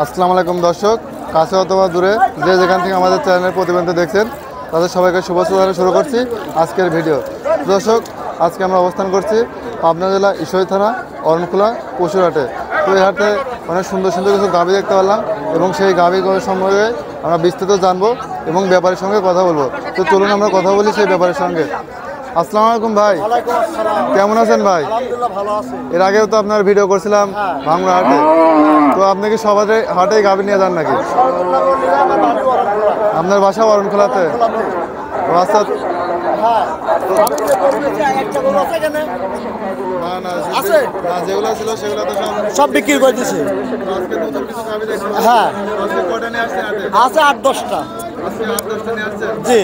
আসসালামু আলাইকুম দর্শক, কাছে অথবা দূরে যে যেখান থেকে আমাদের চ্যানেলের প্রতিবেদন দেখছেন, তাদের সবাইকে শুভেচ্ছা জানিয়ে শুরু করছি আজকের ভিডিও। দর্শক, আজকে আমরা অবস্থান করছি পাবনা জেলা ঈশ্বরী থানা, অরণখোলা, পশুরহাটে। তো এই হাটে অনেক সুন্দর সুন্দর কিছু গাভি দেখতে পেলাম এবং সেই গাভি সম্পর্কে আমরা বিস্তারিত জানব এবং ব্যাপারের সঙ্গে কথা বলব। তো চলুন আমরা কথা বলি সেই ব্যাপারের সঙ্গে। আসসালামু আলাইকুম ভাই। কেমন আছেন ভাই? এর আগেও তো আপনার ভিডিও করছিলাম ভাঙ্গুড়া হাটে। তো আপনি কি সবাই হাটে গাভি নিয়ে যান নাকি? আপনার বাসা অরণখোলাতে আচ্ছা হ্যাঁ। সব বিক্রি করে দিছে। হ্যাঁ। আছে আট দশটা। জি।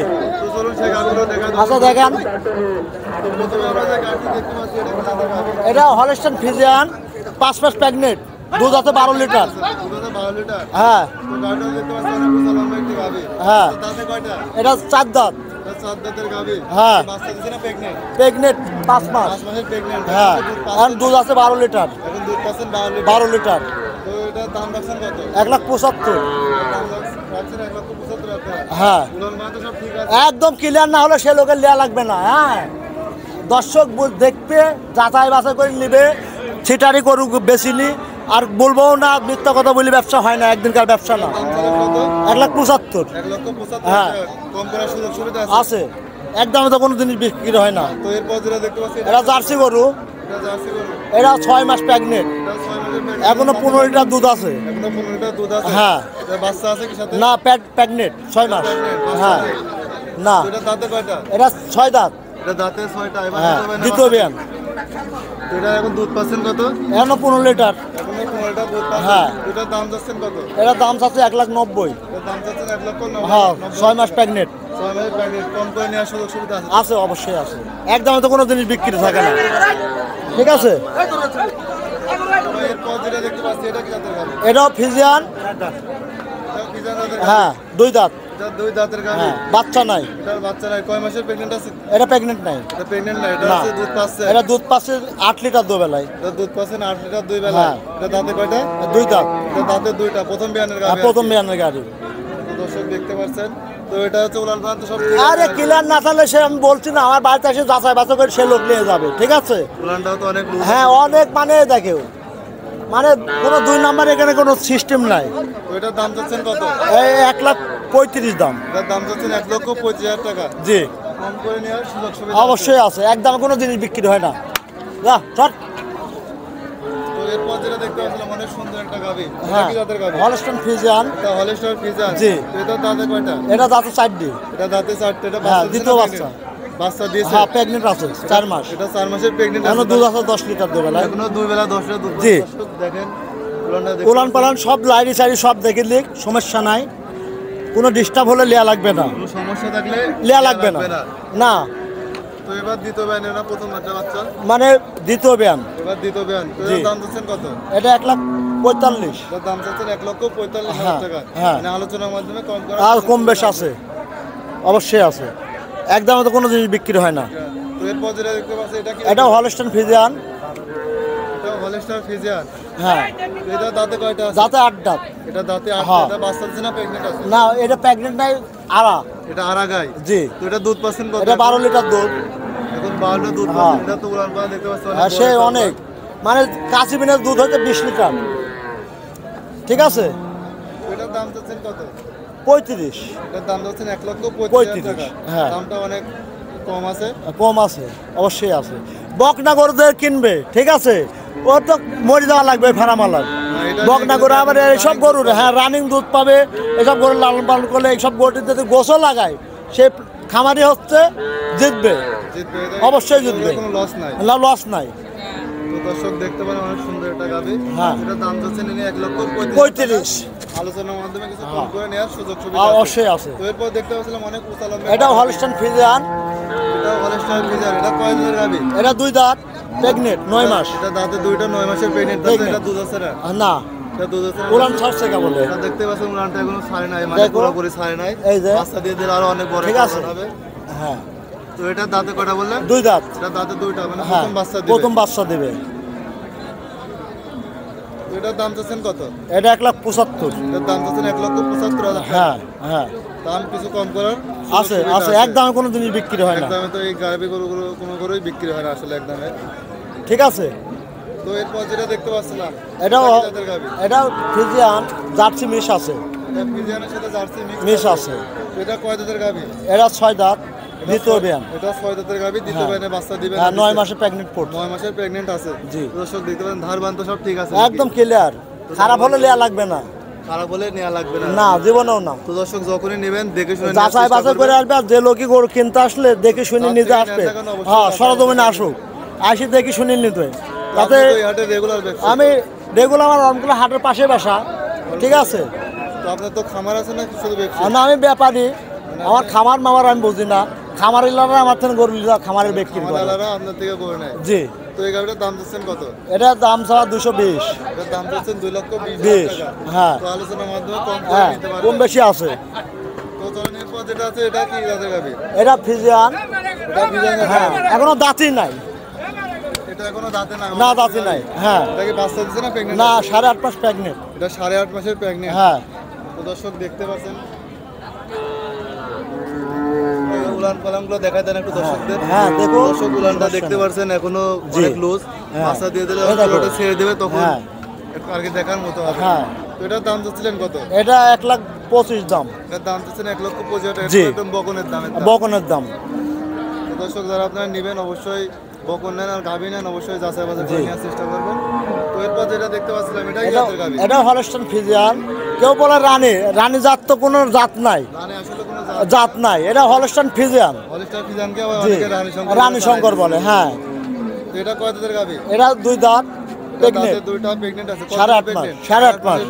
আচ্ছা দেখেন। এটা হলস্টান ফিজিয়ান পাঁচ পাঁচ প্যাগনেট দুধ আছে বারো লিটার। হ্যাঁ। হ্যাঁ। এটা চার দাঁত। হ্যাঁ। প্রেগনেন্ট পাঁচ মাস। হ্যাঁ। এখন দুধ আছে বারো লিটার। বারো লিটার। তো এটা দাম রাখছেন এক লাখ পঁচাত্তর। হ্যাঁ। একদম ক্লিয়ার না হলে সে লোকের লেয়া লাগবে না হ্যাঁ। দর্শক দেখবে যাচাই বাছাই করে নিবে ছিটারি করুক বেশি নি। আর বলব না মিথ্যা কথা বলি ব্যবসা হয় না একদিনকার ব্যবসা না। এক লাখ পঁচাত্তর। হ্যাঁ। আছে। একদমে তো কোনো জিনিস বিক্রি হয় না। এটা জার্সি গরু। এটা ছয় মাস প্রেগনেন্ট এখনও পনেরো লিটার দুধ আছে। এখনও পনেরো লিটার দুধ আছে? হ্যাঁ। এটা বাচ্চা আছে কি সাথে? না প্রেগনেন্ট ছয় মাস। হ্যাঁ। না। এটা দাঁতে কয়টা? এটা ছয় দাঁত। এটা দাঁতে ছয়টা। হ্যাঁ দ্বিতীয় বিয়ান এটা এখন দুধ পাচ্ছেন কত? এখনও পনেরো লিটার। এখনও পনেরো লিটার দুধ হ্যাঁ। এটার দাম যাচ্ছেন কত? এটার দাম এক লাখ নব্বই। দাম যাচ্ছেন এক লক্ষ হ্যাঁ ছয় মাস প্রেগনেন্ট ছয়। কম করে নেওয়ার সুযোগ সুবিধা আছে? আছে অবশ্যই আছে। একদমে তো কোনো জিনিস বিক্রি থাকে না। ঠিক আছে? দেখতে পাচ্ছি এটা কি জাতের গাভি? এটাও ফিজিয়ান? হ্যাঁ দুই দাঁত। দুই দাঁতের গাভি? হ্যাঁ বাচ্চা নাই। এটার বাচ্চা নাই। কয় মাসের প্রেগনেন্ট আছে? এটা প্রেগনেন্ট নাই। এটা প্রেগনেন্ট নাই এটা না। দুধ পাচ্ছে। এটা দুধ পাচ্ছে আট লিটার এটা দুধ লিটার দুই বেলা হ্যাঁ। এটা দাঁতে কয়টা? দুই দাঁত। এটা দাঁতে দুইটা। প্রথম বিয়ানের আর প্রথম বিয়ানের গাড়ি দর্শক দেখতে পাচ্ছেন তো এটা হচ্ছে উলান তো সব আরে ক্লিয়ার না থাকলে সে আমি বলছি না আমার বাড়িতে এসে যাচাই বাছাই করে সে লোক নিয়ে যাবে ঠিক আছে? উলানটাও তো অনেক হ্যাঁ অনেক মানে দেখে মানে কোনো দুই নাম্বার এখানে কোনো সিস্টেম নাই। তো এটার দাম চাচ্ছেন কত? এই এক লাখ পঁয়ত্রিশ দাম। দাম চাচ্ছেন এক লক্ষ পঁচিশ হাজার টাকা। জি। কম করে নেওয়ার সুযোগ সুবিধা অবশ্যই আছে। একদম কোনো জিনিস বিক্রি হয় না। যা চট তো এরপর যেটা দেখতে পাচ্ছিলাম অনেক সুন্দর একটা এটা হ্যাঁ। হলস্টন এটা জি। দাঁতে কয়টা? এটা দাঁতে চারটি। এটা দাঁতে চারটে এটা হ্যাঁ, দ্বিতীয় বাচ্চা। বাচ্চা দিয়েছে? হ্যাঁ প্রেগনেন্ট আছে চার মাস। এটা চার মাসের প্রেগনেন্ট এখনও দুধ আছে দশ লিটার এখনও দুই বেলা দশ লিটার দুধ জি। দেখেন পালান সব লাইরি সাইরি সব দেখে লিখ সমস্যা নাই। কোনো ডিস্টার্ব হলে লেয়া লাগবে না। সমস্যা থাকলে লেয়া লাগবে না। না। তো এবার দ্বিতীয় ব্যান না প্রথম বাচ্চা বাচ্চা? মানে দ্বিতীয় এবার দ্বিতীয় ব্যান তো দাম কত? এটা এক লাখ পঁয়তাল্লিশ। দাম চাচ্ছেন এক লক্ষ পঁয়তাল্লিশ হাজার হ্যাঁ, টাকা। হ্যাঁ। মানে আলোচনার মাধ্যমে কম করা আর কম বেশ আছে। অবশ্যই আছে। একদমে তো কোনো জিনিস বিক্রি হয় না। এটা হলস্টন ফিজিয়ান হ্যাঁ। এটা দাঁতে কয়টা আছে? আট দাঁত। এটা দাঁতে হ্যাঁ। বাচ্চা না প্রেগনেন্ট আছে? না এটা নাই আড়া। এটা আড়া গাই? জি। তো এটা দুধ পাচ্ছেন কত? এটা বারো লিটার দুধ। এখন দুধ হ্যাঁ। পাচ্ছেন। এটা তো উড়ান পাড়া দেখতে পাচ্ছেন হ্যাঁ সে অনেক। মানে বিনের দুধ হচ্ছে বিশ লিটার। ঠিক আছে? এটার দাম চাচ্ছেন কত? পঁয়ত্রিশ। এটার দাম চাচ্ছেন এক লক্ষ পঁয়ত্রিশ হ্যাঁ। দামটা অনেক কম আছে। কম আছে অবশ্যই আছে। বকনা গরু কিনবে ঠিক আছে? ওর তো মরে দেওয়া লাগবে ফেরামালার এটা বকনা গরু আবার এইসব গরুর হ্যাঁ রানিং দুধ পাবে এসব গরু লালন পালন করলে এইসব গরুটি যদি গোসল লাগায় সে খামারি হচ্ছে জিতবে। অবশ্যই জিতবে। লস নাই। লস নাই। দর্শক দেখতে পারেন অনেক সুন্দর একটা গাবি হ্যাঁ। এটার দাম যাচ্ছে নিয়ে এক লক্ষ পঁয়ত্রিশ আলোচনার মাধ্যমে কিছু কম হ্যাঁ। করে নেওয়ার সুযোগ সুবিধা হ্যাঁ, অবশ্যই আছে। তো এরপর দেখতে পাচ্ছিলাম অনেক উঁচা লম্বা এটাও হলস্টন ফিজিয়ান এটা হলিস্টার ফিজার এটা কয় দিনের গাবি এটা দুই দাঁত প্রেগনেন্ট নয় মাস। এটা দাঁতে দুইটা নয় মাসের প্রেগনেন্ট আছে এটা দুধ আছে না? না। এটা উড়ান ছাড়ছে বলে এটা দেখতে পাচ্ছেন উড়ানটা এখনও ছাড়ে নাই মানে। পুরোপুরি ছাড়ে নাই। এই যে। বাচ্চা দিয়ে দিলে আরও অনেক বড় ঠিক আছে। হ্যাঁ। তো এটা দাঁতে কটা বললেন? দুই দাঁত। এটা দাঁতে দুইটা মানে হ্যাঁ প্রথম বাচ্চা দিবে। প্রথম বাচ্চা দেবে। এটার দাম চাচ্ছেন কত? এটা এক লাখ পঁচাত্তর। এটার দাম চাচ্ছেন এক লক্ষ পঁচাত্তর হাজার হ্যাঁ হ্যাঁ। দাম কিছু কম করার আছে আছে। এক দামে কোনো জিনিস বিক্রি হয় না। একদমে তো এই গাড়ি গরুগুলো কোনো গরুই বিক্রি হয় না আসলে একদমে ঠিক আছে। তো এরপর যেটা দেখতে পাচ্ছিলাম এটাও এটা কি এটা ফিজিয়ান জার্সি মিশ আছে। এটা ফ্রিজিয়ানের সাথে জার্সি মিশ আছে। এটা কয় দাঁতের গাভী এটা ছয় দাঁত। দ্বিতীয় বিয়ান এটা ছয় দাঁতের গাভী দ্বিতীয় হ্যাঁ। বিয়ানে বাচ্চা দিবেন হ্যাঁ নয় মাসে প্রেগনেন্ট পড়ছে নয় মাসের প্রেগনেন্ট আছে। জি। দর্শক দেখতে পারেন ধার বান তো সব ঠিক আছে একদম ক্লিয়ার খারাপ হলে লেয়া লাগবে না। খারাপ হলে নেওয়া লাগবে না। না জীবনেও না। তো দর্শক যখনই নেবেন দেখে শুনে যাচাই বাছাই করে আসবে আর যে লোকই গরু কিনতে আসলে দেখে শুনে নিতে আসবে। হ্যাঁ যাচাই সরজমিনে আসুক। আসি দেখে শুনে নিতে। তাতে আমি রেগুলার আমার রমগুলো হাটের পাশে বাসা। ঠিক আছে? তো আপনার তো খামার আছে না শুধু না আমি ব্যাপারী। আমার খামার মামার আমি বুঝি না। খামার ইলারা আমার থেকে গরু খামারের বিক্রি করে আপনার থেকে নেয়? জি। তো এই গাড়িটার দাম দিচ্ছেন কত? এটার দাম ছাড়া দুশো বিশ। এটার দাম দিচ্ছেন দুই লক্ষ বিশ হ্যাঁ। তো আলোচনার মাধ্যমে কম হ্যাঁ কম বেশি আছে। এটা এটা ফিজিয়ান। হ্যাঁ এখনও দাঁতই নাই। এটা দাঁতে না? না দাঁতই নাই হ্যাঁ। এটা না সাড়ে আট মাস প্রেগনেন্ট এটা সাড়ে আট মাসের প্রেগনেন্ট হ্যাঁ। তো দর্শক দেখতে পাচ্ছেন এই উলান পালানগুলো দেখায় দেন একটু দর্শকদের। হ্যাঁ, দেখো। দর্শক উলানটা দেখতে পাচ্ছেন এখনও অনেক লুজ হ্যাঁ। বাচ্চা দিয়ে দিলে ওটা ছেড়ে দেবে তখন হ্যাঁ। একটু আগে দেখার মতো হবে। হ্যাঁ। তো এটার দাম চাচ্ছিলেন কত? এটা এক লাখ পঁচিশ দাম। এটার দাম চাচ্ছেন এক লক্ষ পঁচিশ টাকা। একদম বকনের দাম। বকনের দাম। দর্শক যারা আপনারা নেবেন অবশ্যই বকন নেন আর গাভী নেন অবশ্যই যাচাই বাছাই করে নেওয়ার চেষ্টা করবেন। তো এরপর যেটা দেখতে পাচ্ছিলাম এটা এটা এটা হলস্টন ফিজিয়ান। কেউ বলে রানী রানী জাত তো কোনো জাত নাই। জাত নাই। এটা হলস্টান ফিজিয়ান। রানী শঙ্কর বলে। হ্যাঁ। এটা দুই দাঁত প্রেগনেন্ট তাদের দুইটা প্রেগনেন্ট আছে সাড়ে আট মাস, সাড়ে আট মাস।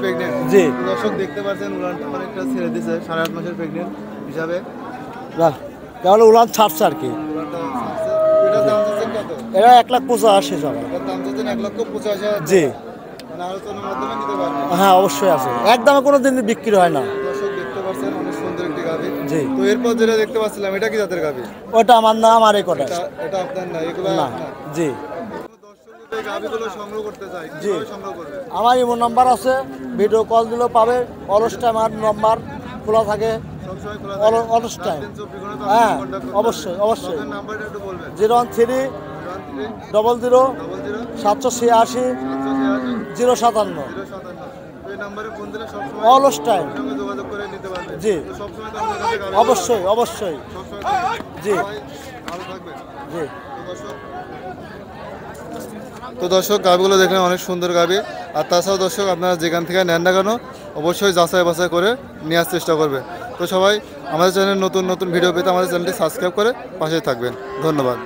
জি। দর্শক দেখতে পাচ্ছেন উড়ানটা অনেকটা ছেড়ে দিছে সাড়ে আট মাসের প্রেগনেন্ট হিসাবে। তাহলে উলান ছাড়ছে আর কি। এটা এক লাখ পঁচাশি টাকা জি। হ্যাঁ অবশ্যই আছে। একদমে কোনো দিন বিক্রি হয় না। দেখতে জি। তো এরপর যেটা পাচ্ছিলাম এটা কি জাতের গাভী? ওটা আমার না আমার এই কটা। এটা আপনার না এগুলো না জি। জি। ইমো নাম্বার আছে ভিডিও কল দিলেও পাবে। অলস টাইম আমার নাম্বার খোলা থাকে? অলস টাইম। হ্যাঁ, অবশ্যই, অবশ্যই। Zero one three double zero সাতশো ছিয়াশি জিরো সাতান্ন। জিরো সাতান্ন। তো এই নাম্বারে ফোন দিলে সবসময় অলস টাইম যোগাযোগ করে নিতে পারবেন জি। অবশ্যই অবশ্যই। জি। জি। তো দর্শক গাভিগুলো দেখলেন অনেক সুন্দর গাবি। আর তাছাড়াও দর্শক আপনারা যেখান থেকে নেন না কেন অবশ্যই যাচাই বাছাই করে নেওয়ার চেষ্টা করবে তো সবাই আমাদের চ্যানেল নতুন নতুন ভিডিও পেতে আমাদের চ্যানেলটি সাবস্ক্রাইব করে পাশে থাকবেন। ধন্যবাদ।